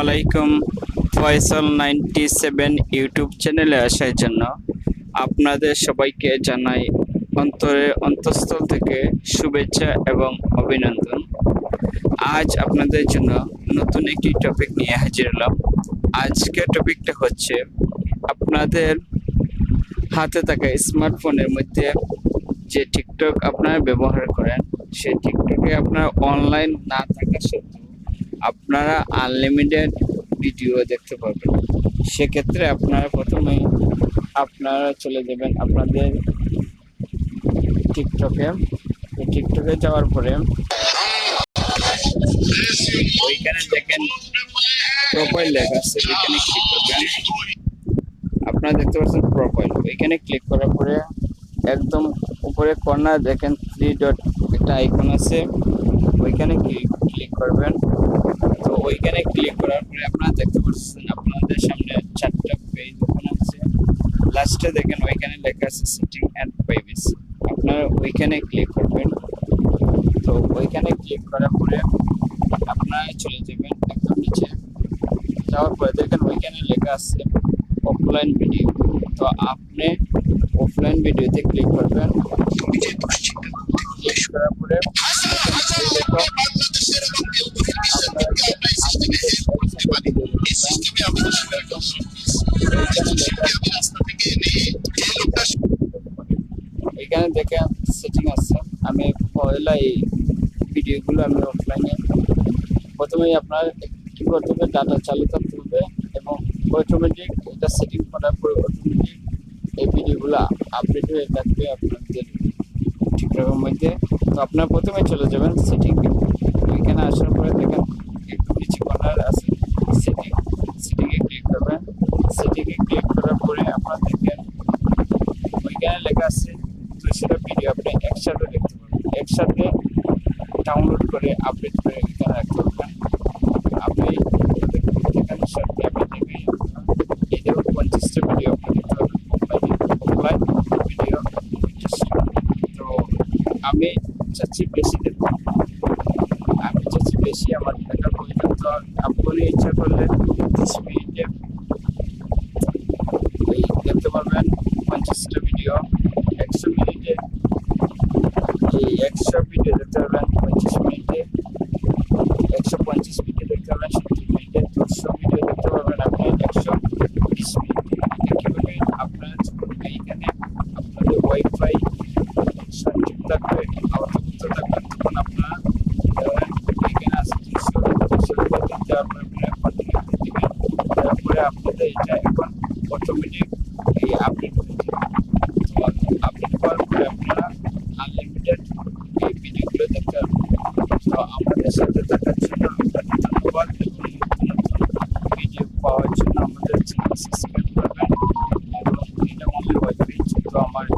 আলাইকুম Faisal ninety seven YouTube চ্যানেলে আসার জন্য আপনাদের সবাইকে জানাই অন্তরে অন্তঃস্থল থেকে শুভেচ্ছা এবং অভিনন্দন। আজ আপনাদের জন্য নতুন একটি টপিক নিয়ে হাজির হলাম। আজকের টপিকটা হচ্ছে আপনাদের হাতে থাকা স্মার্টফোনের মধ্যে যে টিকটক আপনারা ব্যবহার করেন, সেই টিকটকে আপনার অনলাইন না থাকা সত্ত্বেও আপনারা আনলিমিটেড ভিডিও দেখতে পাবেন সেক্ষেত্রে আপনারা প্রথমেই আপনারা চলে যাবেন আপনাদের টিকটকে টিকটকে যাওয়ার পরে ওইখানে দেখেন প্রোফাইল লেখা আছে ক্লিক করবেন। আপনারা দেখতে পাচ্ছেন প্রোফাইল ওইখানে ক্লিক করার পরে একদম উপরে কর্নার দেখেন থ্রি ডট একটা আইকন আছে। ওইখানে ক্লিক করবেন। তো ওইখানে ক্লিক করার পরে আপনারা দেখতে পাচ্ছেন আপনাদের সামনে চারটা পেজ ওপেন আছে লাস্টে দেখেন ওইখানে লেখা আছে সেটিং অ্যান্ড প্রাইভেসি আপনারা ওইখানে ক্লিক করবেন। তো ওইখানে ক্লিক করার পরে আপনারা চলে যাবেন একদম নিচে। যাওয়ার পরে দেখেন ওইখানে লেখা আছে অফলাইন ভিডিও তো আপনি অফলাইন ভিডিওতে ক্লিক করবেন। ক্লিক করার পরে এখানে দেখে সেটিং আছে। আমি পয়লা এই ভিডিওগুলো আমি অফলাইনে প্রথমেই আপনার কি করতে হবে? ডাটা চালু হবে এবং অটোমেটিক এটা সেটিং করার পরে অটোমেটিক এই ভিডিওগুলো আপডেট হয়ে থাকবে আপনাদের টিকটকের মধ্যে তো আপনার প্রথমে চলে যাবেন সেটিং এখানে আসার পরে দেখেন একটু নিচে কর্নার আছে। সেটিং সেটিংয়ে ক্লিক করবেন সেটিংয়ে ক্লিক করার পরে আপনার দেখেন ওইখানে লেখা আছে দুশোটা ভিডিও আপনি একসাথে দেখতে পাবেন একসাথে ডাউনলোড করে আপডেট করে এখানে রাখতে পারবেন আপনি এখানে সাথে আপনি দেখে এই পঞ্চাশটা ভিডিও আপনি দেখতে পাবেন। অফলাইন ভিডিও তো আমি চাচ্ছি বেশি দেখব আমি চাচ্ছি বেশি আমার দেখার প্রয়োজন তো আপনি ইচ্ছা করলে তিরিশ মিনিটে দেখতে পারবেন পঞ্চাশটা ভিডিও একশো মিনিটে এই একশো ভিডিও দেখতে পারবেন পঞ্চাশ মিনিটে একশো পঞ্চাশ মিনিটে দেখতে পারবেন সত্তর মিনিটে দুশো ভিডিও দেখতে পারবেন আপনি একশো বিশ মিনিটে কীভাবে আপনার এইখানে আপনাদের ওয়াইফাই সংযুক্ত থাকবে আওতাভুক্ত থাকবে তখন আপনার ধরেন এখানে আছে দুশো দুশো দিতে আপনার কন্টিনিউ দিবেন তারপরে আপনাদের এটা এখন অটোমেটিক এই আপডেট হয়ে যাবে তো আপডেট করার পরে আপনারা আনলিমিটেড এই ভিডিওগুলো দেখতে পারবেন তো আমাদের সাথে থাকার জন্য আপনাদের ধন্যবাদ এবং নতুন নতুন ভিডিও পাওয়ার জন্য আমাদের চ্যানেল সাবস্ক্রাইব করবেন এবং এটা অনলি